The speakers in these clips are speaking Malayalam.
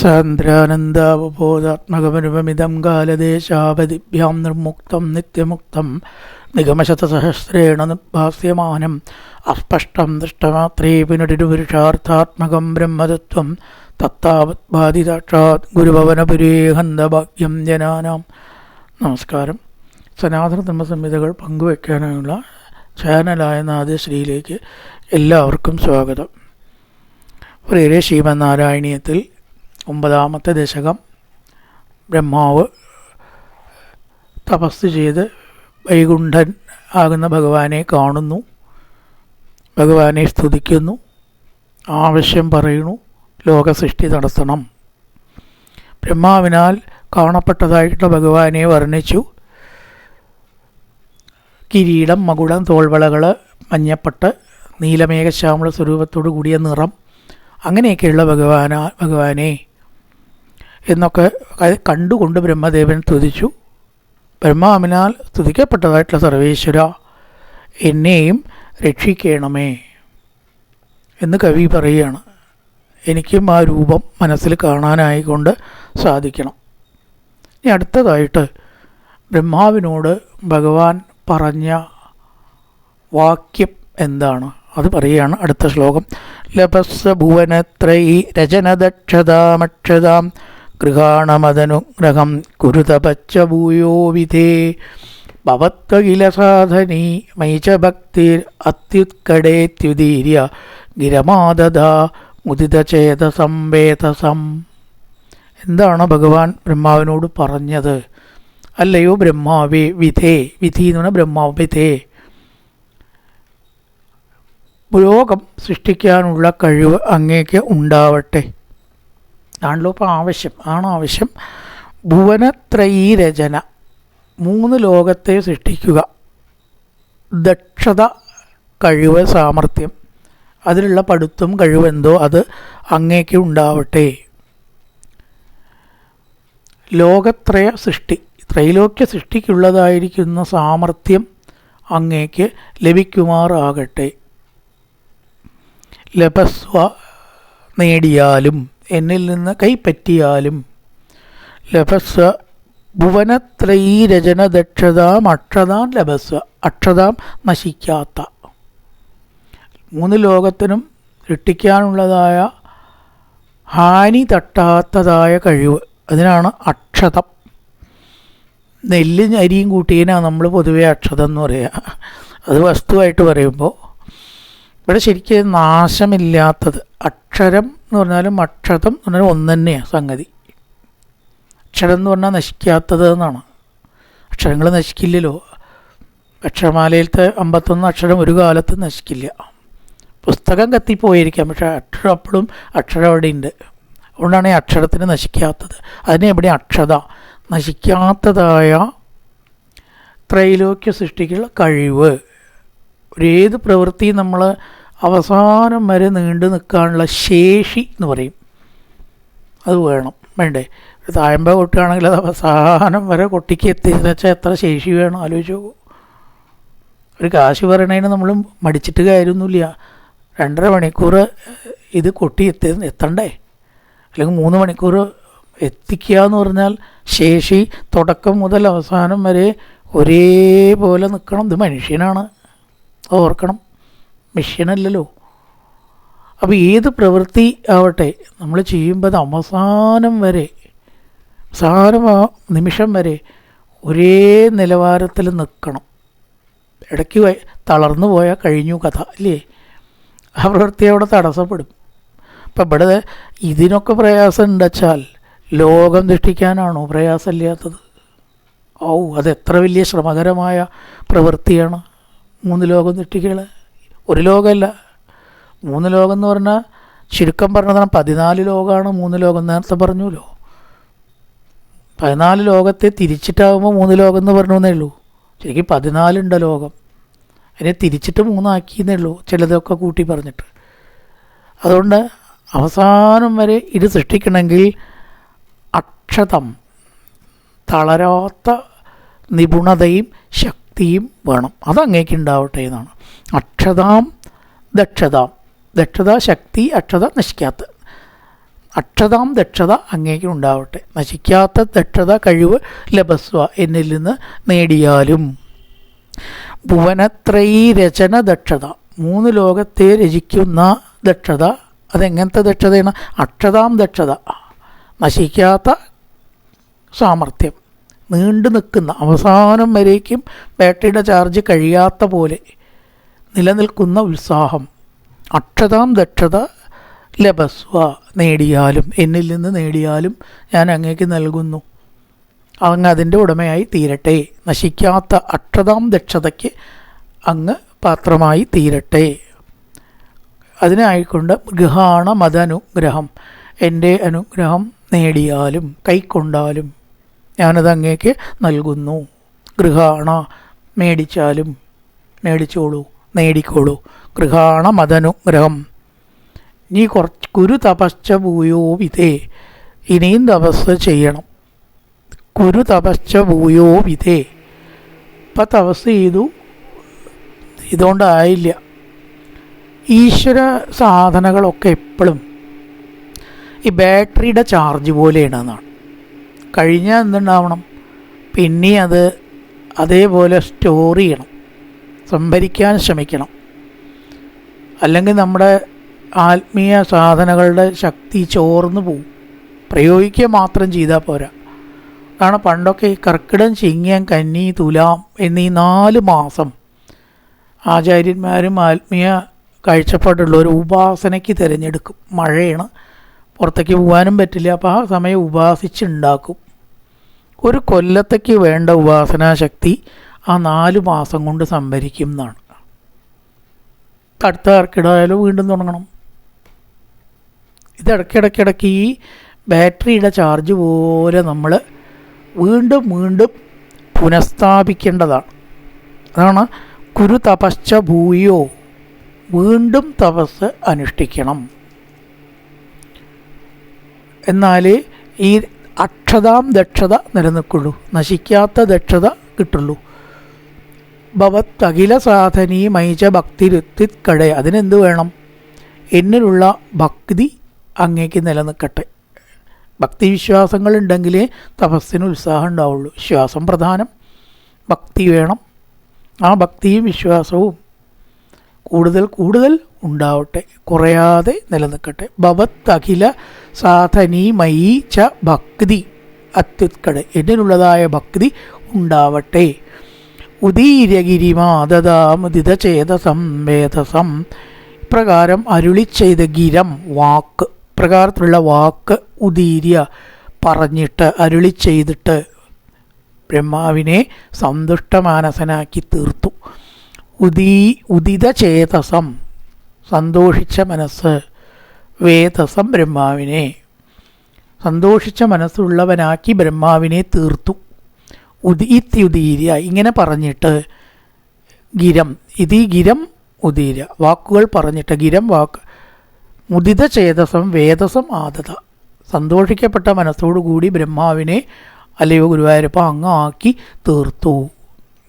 സാന്ദ്രാനന്ദാവബോധാത്മകമനുപമിതം കാലദേശാവധിഭ്യാം നിർമുക്തം നിത്യമുക്തം നിഗമശതസഹസ്രേണ നിർഭാസ്യമാനം അസ്പഷ്ടം ദൃഷ്ടമാത്രേ പുനരുപുരുഷാർത്ഥാത്മകം ബ്രഹ്മതത്വം തത്താവത് ബാധിതാക്ഷാത് ഗുരുഭവനപുരേ ഹന്തഭാഗ്യം ജനാനാം. നമസ്കാരം. സനാതനധർമ്മ സംഹിതകൾ പങ്കുവയ്ക്കാനുള്ള ചാനലായ നാദശ്രീയിലേക്ക് എല്ലാവർക്കും സ്വാഗതം. പ്രിയരെ ശ്രീമന്നാരായണീയത്തിൽ ഒമ്പതാമത്തെ ദശകം ബ്രഹ്മാവ് തപസ് ചെയ്ത് വൈകുണ്ഠൻ ആകുന്ന ഭഗവാനെ കാണുന്നു. ഭഗവാനെ സ്തുതിക്കുന്നു. ആവശ്യം പറയുന്നു. ലോകസൃഷ്ടി നടത്തണം ബ്രഹ്മാവിനാൽ കാണപ്പെട്ടതായിട്ടുള്ള ഭഗവാനെ വർണിച്ചു. കിരീടം മകുടം തോൾവളകൾ മഞ്ഞപ്പട്ട് നീലമേഘശ്യാമള സ്വരൂപത്തോടു കൂടിയ നിറം അങ്ങനെയൊക്കെയുള്ള ഭഗവാന ഭഗവാനെ എന്നൊക്കെ കണ്ടുകൊണ്ട് ബ്രഹ്മദേവൻ തുതിച്ചു. ബ്രഹ്മാവിനാൽ സ്തുതിക്കപ്പെട്ടതായിട്ടുള്ള സർവേശ്വര എന്നെയും രക്ഷിക്കണമേ എന്ന് കവി പറയുകയാണ് എനിക്കും ആ രൂപം മനസ്സിൽ കാണാനായിക്കൊണ്ട് സാധിക്കണം. ഇനി അടുത്തതായിട്ട് ബ്രഹ്മാവിനോട് ഭഗവാൻ പറഞ്ഞ വാക്യം എന്താണ്? അത് പറയുകയാണ് അടുത്ത ശ്ലോകം. ലഭസ ഭുവനത്രൈ രചനദക്ഷതാമക്ഷതാം ഗൃഹാണമതനുഗ്രഹം കുരുതപച്ച ഭൂയോ വിധേ. ഭവത്വകില സാധനി മൈച ഭക്തിർ അത്യുത്കടേത്യുദീര്യ ഗിരമാദത മുദിതചേതസം വേതസം. എന്താണ് ഭഗവാൻ ബ്രഹ്മാവിനോട് പറഞ്ഞത്? അല്ലയോ ബ്രഹ്മാവേ വിധേ വിധി എന്ന് പറഞ്ഞാൽ ബ്രഹ്മാവ് വിധേ. ലോകം സൃഷ്ടിക്കാനുള്ള കഴിവ് അങ്ങേക്ക് ഉണ്ടാവട്ടെ. ആണല്ലോ ഇപ്പോൾ ആവശ്യം ആണ് ആവശ്യം ഭുവനത്രയീ രചന മൂന്ന് ലോകത്തെ സൃഷ്ടിക്കുക. ദക്ഷത കഴിവ് സാമർഥ്യം. അതിലുള്ള പഠിത്തം കഴിവെന്തോ അത് അങ്ങേക്ക് ഉണ്ടാവട്ടെ. ലോകത്രയ സൃഷ്ടി. ത്രൈലോക്യ സൃഷ്ടിക്കുള്ളതായിരിക്കുന്ന സാമർഥ്യം അങ്ങേക്ക് ലഭിക്കുമാറാകട്ടെ. ലഭസ്വ നേടിയാലും എന്നിൽ നിന്ന് കൈപ്പറ്റിയാലും ലഭസ്വ ഭുവനത്രയീ അക്ഷതാം ലഭസ്വ അക്ഷതാം നശിക്കാത്ത. മൂന്ന് ലോകത്തിനും സൃഷ്ടിക്കാനുള്ളതായ ഹാനി തട്ടാത്തതായ കഴിവ്. അതിനാണ് അക്ഷതം. നെല്ലും അരിയും കൂട്ടിയതിനാണ് നമ്മൾ പൊതുവേ അക്ഷതം എന്ന് പറയുക അത് വസ്തുവായിട്ട് പറയുമ്പോൾ ഇവിടെ ശരിക്കും നാശമില്ലാത്തത് അക്ഷരം എന്ന് പറഞ്ഞാലും അക്ഷതം എന്ന് പറഞ്ഞാൽ ഒന്ന് തന്നെയാണ് സംഗതി. അക്ഷരം എന്ന് പറഞ്ഞാൽ നശിക്കാത്തത് എന്നാണ്. അക്ഷരങ്ങൾ നശിക്കില്ലല്ലോ. അക്ഷരമാലയിലത്തെ അമ്പത്തൊന്ന് അക്ഷരം ഒരു കാലത്ത് നശിക്കില്ല. പുസ്തകം കത്തിപ്പോയിരിക്കാം പക്ഷേ അക്ഷരം അപ്പോഴും അക്ഷരം അവിടെ ഉണ്ട് അതുകൊണ്ടാണ് ഈ അക്ഷരത്തിന് നശിക്കാത്തത്. അതിനെ എവിടെ അക്ഷത? നശിക്കാത്തതായ ത്രൈലോക്യ സൃഷ്ടിക്കുള്ള കഴിവ്. ഒരേത് പ്രവൃത്തി നമ്മൾ അവസാനം വരെ നീണ്ടു നിൽക്കാനുള്ള ശേഷി എന്ന് പറയും. അത് വേണം. വേണ്ടേ? ഒരു തായമ്പ കൊട്ടുകയാണെങ്കിൽ അത് അവസാനം വരെ കൊട്ടിക്ക് എത്തിയെന്ന് വെച്ചാൽ എത്ര ശേഷി വേണം? ആലോചിച്ച് നോക്കൂ. ഒരു കാശ് പറയണതിന് നമ്മൾ മടിച്ചിട്ട് കാര്യമൊന്നുമില്ല. രണ്ടര മണിക്കൂർ ഇത് കൊട്ടി എത്തി എത്തണ്ടേ? അല്ലെങ്കിൽ മൂന്ന് മണിക്കൂർ എത്തിക്കുക എന്ന് പറഞ്ഞാൽ ശേഷി തുടക്കം മുതൽ അവസാനം വരെ ഒരേപോലെ നിൽക്കണം. ഇത് മനുഷ്യനാണ്. ഓർക്കണം. മെഷീനല്ലല്ലോ അപ്പോൾ ഏത് പ്രവൃത്തി ആവട്ടെ നമ്മൾ ചെയ്യുമ്പോൾ അത് അവസാനം വരെ അവസാനം നിമിഷം വരെ ഒരേ നിലവാരത്തിൽ നിൽക്കണം ഇടയ്ക്ക് തളർന്നു പോയാൽ കഴിഞ്ഞു കഥ അല്ലേ? ആ പ്രവൃത്തി അവിടെ തടസ്സപ്പെടും. അപ്പം ഇവിടെ ഇതിനൊക്കെ പ്രയാസം ഉണ്ടച്ചാൽ ലോകം ദൃഷ്ടിക്കാനാണോ പ്രയാസമില്ലാത്തത്? ഔ അത് എത്ര വലിയ ശ്രമകരമായ പ്രവൃത്തിയാണ് മൂന്ന് ലോകം സൃഷ്ടിക്കുക ഒരു ലോകമല്ല. മൂന്ന് ലോകം എന്ന് പറഞ്ഞാൽ ചുരുക്കം പറഞ്ഞതാണ്. പതിനാല് ലോകമാണ് മൂന്ന് ലോകം നേരത്തെ പറഞ്ഞല്ലോ പതിനാല് ലോകത്തെ തിരിച്ചിട്ടാകുമ്പോൾ മൂന്ന് ലോകം എന്ന് പറഞ്ഞേ ഉള്ളൂ. ശരിക്കും പതിനാലുണ്ട് ലോകം? അതിനെ തിരിച്ചിട്ട് മൂന്നാക്കിയെന്നേ ഉള്ളൂ. ചിലതൊക്കെ കൂട്ടി പറഞ്ഞിട്ട്. അതുകൊണ്ട് അവസാനം വരെ ഇത് സൃഷ്ടിക്കണമെങ്കിൽ അക്ഷതം തളരാത്ത നിപുണതയും ശക്തിയും വേണം. അതങ്ങേക്ക് ഉണ്ടാവട്ടെ എന്നാണ്. അക്ഷതാം ദക്ഷതാം. ദക്ഷത ശക്തി അക്ഷത നശിക്കാത്ത. അക്ഷതാം ദക്ഷത അങ്ങേക്ക് ഉണ്ടാവട്ടെ. നശിക്കാത്ത ദക്ഷത കഴിവ് ലഭസ്വ എന്നിൽ നിന്ന് നേടിയാലും. ഭുവനത്രയീ രചന ദക്ഷത. മൂന്ന് ലോകത്തെ രചിക്കുന്ന ദക്ഷത. അതെങ്ങനത്തെ ദക്ഷതയാണ്? അക്ഷതാം ദക്ഷത. നശിക്കാത്ത സാമർഥ്യം. നീണ്ടു നിൽക്കുന്ന അവസാനം വരേക്കും ബാറ്ററിയുടെ ചാർജ് കഴിയാത്ത പോലെ നിലനിൽക്കുന്ന ഉത്സാഹം. അക്ഷതാം ദക്ഷത ലഭസ്വ നേടിയാലും എന്നിൽ നിന്ന് നേടിയാലും ഞാൻ അങ്ങേക്ക് നൽകുന്നു. അങ്ങ് അതിന്റെ ഉടമയായി തീരട്ടെ. നശിക്കാത്ത അക്ഷതാം ദക്ഷതയ്ക്ക് അങ്ങ് പാത്രമായി തീരട്ടെ. അതിനായിക്കൊണ്ട് ഗൃഹാണ മതനുഗ്രഹം എന്റെ അനുഗ്രഹം നേടിയാലും കൈക്കൊണ്ടാലും ഞാനത് അങ്ങേക്ക് നൽകുന്നു. ഗൃഹാണ മേടിച്ചാലും മേടിച്ചോളൂ നേടിക്കോളൂ. ഗൃഹാണ മതനുഗ്രഹം. നീ കുറച്ച് കുരു തപശ്ച ഭൂയോ വിധേ ഇനിയും തപസ് ചെയ്യണം. കുരു തപശ്ച ഭൂയോ വിധേ. ഇപ്പം തപസ് ചെയ്തു ഇതുകൊണ്ടായില്ല. ഈശ്വര സാധനകളൊക്കെ എപ്പോഴും ഈ ബാറ്ററിയുടെ ചാർജ് പോലെയാണ് എന്നാണ്. കഴിഞ്ഞാൽ എന്തുണ്ടാവണം? പിന്നെ അത് അതേപോലെ സ്റ്റോർ ചെയ്യണം. സംഭരിക്കാൻ ശ്രമിക്കണം. അല്ലെങ്കിൽ നമ്മുടെ ആത്മീയ സാധനകളുടെ ശക്തി ചോർന്നു പോവും. പ്രയോഗിക്കുക മാത്രം ചെയ്താൽ പോരാ. കാരണം പണ്ടൊക്കെ കർക്കിടം ചിങ്ങം കന്നി തുലാം എന്നീ നാല് മാസം ആചാര്യന്മാരും ആത്മീയ കാഴ്ചപ്പാടുള്ളവർ ഉപാസനയ്ക്ക് തിരഞ്ഞെടുക്കും. മഴയാണ്. പുറത്തേക്ക് പോകാനും പറ്റില്ല. അപ്പോൾ ആ സമയം ഉപാസിച്ചുണ്ടാക്കും. ഒരു കൊല്ലത്തേക്ക് വേണ്ട ഉപാസനാശക്തി ആ നാല് മാസം കൊണ്ട് സംഭരിക്കും എന്നാണ്. അടുത്ത ആർക്കിടായാലും വീണ്ടും തുടങ്ങണം. ഇത് ഈ ബാറ്ററിയുടെ ചാർജ് പോലെ നമ്മൾ വീണ്ടും വീണ്ടും പുനഃസ്ഥാപിക്കേണ്ടതാണ്. അതാണ് കുരു തപശ്ച ഭൂയോ. വീണ്ടും തപസ് അനുഷ്ഠിക്കണം. എന്നാൽ ഈ അക്ഷതാം ദക്ഷത നിലനിൽക്കുള്ളൂ. നശിക്കാത്ത ദക്ഷത കിട്ടുള്ളൂ. ഭവത് അഖില സാധനീ മൈച ഭക്തിരുത്തിത് കട. അതിനെന്ത് വേണം? എന്നിലുള്ള ഭക്തി അങ്ങേക്ക് നിലനിൽക്കട്ടെ. ഭക്തി വിശ്വാസങ്ങളുണ്ടെങ്കിലേ തപസ്സിന് ഉത്സാഹം ഉണ്ടാവുള്ളൂ. വിശ്വാസം പ്രധാനം. ഭക്തി വേണം. ആ ഭക്തിയും വിശ്വാസവും കൂടുതൽ കൂടുതൽ ഉണ്ടാവട്ടെ. കുറയാതെ നിലനിൽക്കട്ടെ. ഭവത് അഖില സാധനീമയീ ച ഭക്തി അത്യുത്കട. എന്നിലുള്ളതായ ഭക്തി ഉണ്ടാവട്ടെ. ഉദീര്യഗിരിമാതമുദിത ചേതസം വേദസം. ഇപ്രകാരം അരുളി ചെയ്ത ഗിരം വാക്ക്. പ്രകാരത്തിലുള്ള വാക്ക് ഉദീര്യ പറഞ്ഞിട്ട് അരുളി ചെയ്തിട്ട് ബ്രഹ്മാവിനെ സന്തുഷ്ടമാനസനാക്കി തീർത്തു. ഉദീ ഉദിതചേതസം സന്തോഷിച്ച മനസ്സ് വേദസം ബ്രഹ്മാവിനെ സന്തോഷിച്ച മനസ്സുള്ളവനാക്കി ബ്രഹ്മാവിനെ തീർത്തു. ഉദീത്യുദീര്യ ഇങ്ങനെ പറഞ്ഞിട്ട് ഗിരം ഇതീ ഗിരം ഉദീര വാക്കുകൾ പറഞ്ഞിട്ട് ഗിരം വാക്ക്. മുദിത ചേതസം വേദസം ആദത. സന്തോഷിക്കപ്പെട്ട മനസ്സോടുകൂടി ബ്രഹ്മാവിനെ അല്ലയോ ഗുരുവായൂരപ്പ അങ്ങ് ആക്കി തീർത്തു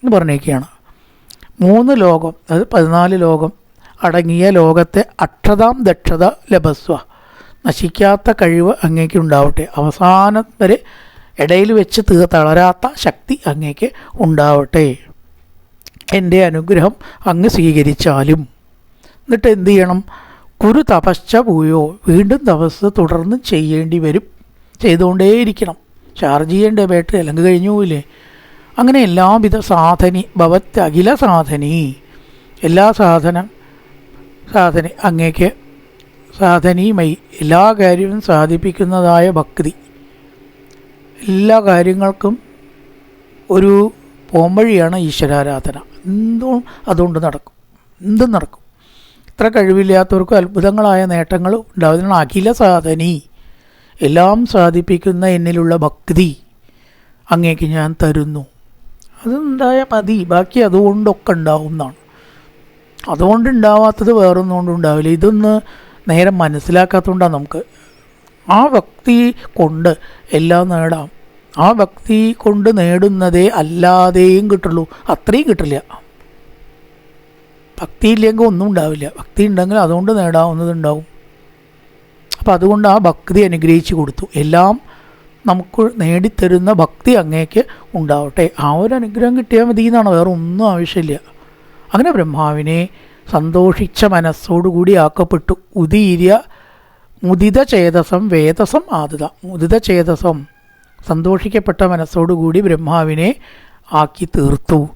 എന്ന് പറഞ്ഞേക്കുകയാണ് മൂന്ന് ലോകം അതായത് പതിനാല് ലോകം. അടങ്ങിയ ലോകത്തെ അക്ഷതാം ദക്ഷത ലഭസ്വ. നശിക്കാത്ത കഴിവ് അങ്ങേക്ക് ഉണ്ടാവട്ടെ. അവസാനം വരെ ഇടയിൽ വെച്ച് തീ തളരാത്ത ശക്തി അങ്ങേക്ക് ഉണ്ടാവട്ടെ. എന്റെ അനുഗ്രഹം അങ്ങ് സ്വീകരിച്ചാലും. എന്നിട്ട് എന്തു ചെയ്യണം? കുരു തപശ്ച പോയോ? വീണ്ടും തപസ് തുടർന്ന് ചെയ്യേണ്ടി വരും. ചെയ്തുകൊണ്ടേയിരിക്കണം. ചാർജ് ചെയ്യേണ്ട ബാറ്ററി അല്ലെങ്കിൽ കഴിഞ്ഞു പോയില്ലേ? അങ്ങനെ എല്ലാവിധ സാധനി ഭവത്ത് അഖില സാധനി. എല്ലാ സാധനം സാധന അങ്ങേക്ക് സാധനീയമായി എല്ലാ കാര്യവും സാധിപ്പിക്കുന്നതായ ഭക്തി. എല്ലാ കാര്യങ്ങൾക്കും ഒരു പോംവഴിയാണ് ഈശ്വരാരാധന. എന്തും അതുകൊണ്ട് നടക്കും. എന്തും നടക്കും. ഇത്ര കഴിവില്ലാത്തവർക്കും അത്ഭുതങ്ങളായ നേട്ടങ്ങൾ ഉണ്ടാവുന്നതാണ് അഖില സാധനി. എല്ലാം സാധിപ്പിക്കുന്ന എന്നിലുള്ള ഭക്തി അങ്ങേക്ക് ഞാൻ തരുന്നു. അതെന്തായ മതി. ബാക്കി അതുകൊണ്ടൊക്കെ ഉണ്ടാവും എന്നാണ് അതുകൊണ്ട് ഉണ്ടാവാത്തത് വേറൊന്നും കൊണ്ടും ഉണ്ടാവില്ല ഇതൊന്ന് നേരെ മനസ്സിലാക്കാത്തതുകൊണ്ടാണ് നമുക്ക് ആ വ്യക്തി കൊണ്ട് എല്ലാം നേടാം. ആ വ്യക്തി കൊണ്ട് നേടുന്നതേ അല്ലാതെയും കിട്ടുള്ളൂ. അത്രയും കിട്ടില്ല. ഭക്തി ഇല്ലെങ്കിൽ ഒന്നും ഉണ്ടാവില്ല. ഭക്തി ഉണ്ടെങ്കിൽ അതുകൊണ്ട് നേടാവുന്നതുണ്ടാവും അപ്പം അതുകൊണ്ട് ആ ഭക്തി അനുഗ്രഹിച്ചു കൊടുത്തു. എല്ലാം നമുക്ക് നേടിത്തരുന്ന ഭക്തി അങ്ങേക്ക് ഉണ്ടാവട്ടെ. ആ ഒരു അനുഗ്രഹം കിട്ടിയാൽ മതി എന്നാണ് വേറെ ഒന്നും ആവശ്യമില്ല. അങ്ങനെ ബ്രഹ്മാവിനെ സന്തോഷിച്ച മനസ്സോടുകൂടി ആക്കപ്പെട്ടു. ഉദീര്യ മുദിത ചേതസം വേദസം ആദിത. മുദിത ചേതസം സന്തോഷിക്കപ്പെട്ട മനസ്സോടുകൂടി ബ്രഹ്മാവിനെ ആക്കി തീർത്തു.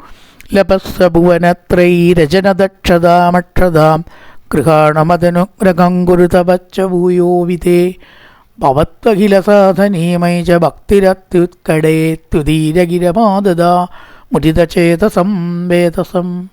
ലഭസ്സഭുവനത്രൈരചനദക്ഷതാമക്ഷതാം ഗൃഹാണമതനുഗ്രഹം കുരുതപച്ച ഭൂയോ വിതേ ഭവത്വഖില സാധനീമൈ ച ഭക്തിരത്യുത്കടേ ത്യുതീരഗിരമാദത മുദിതചേതസം വേദസം.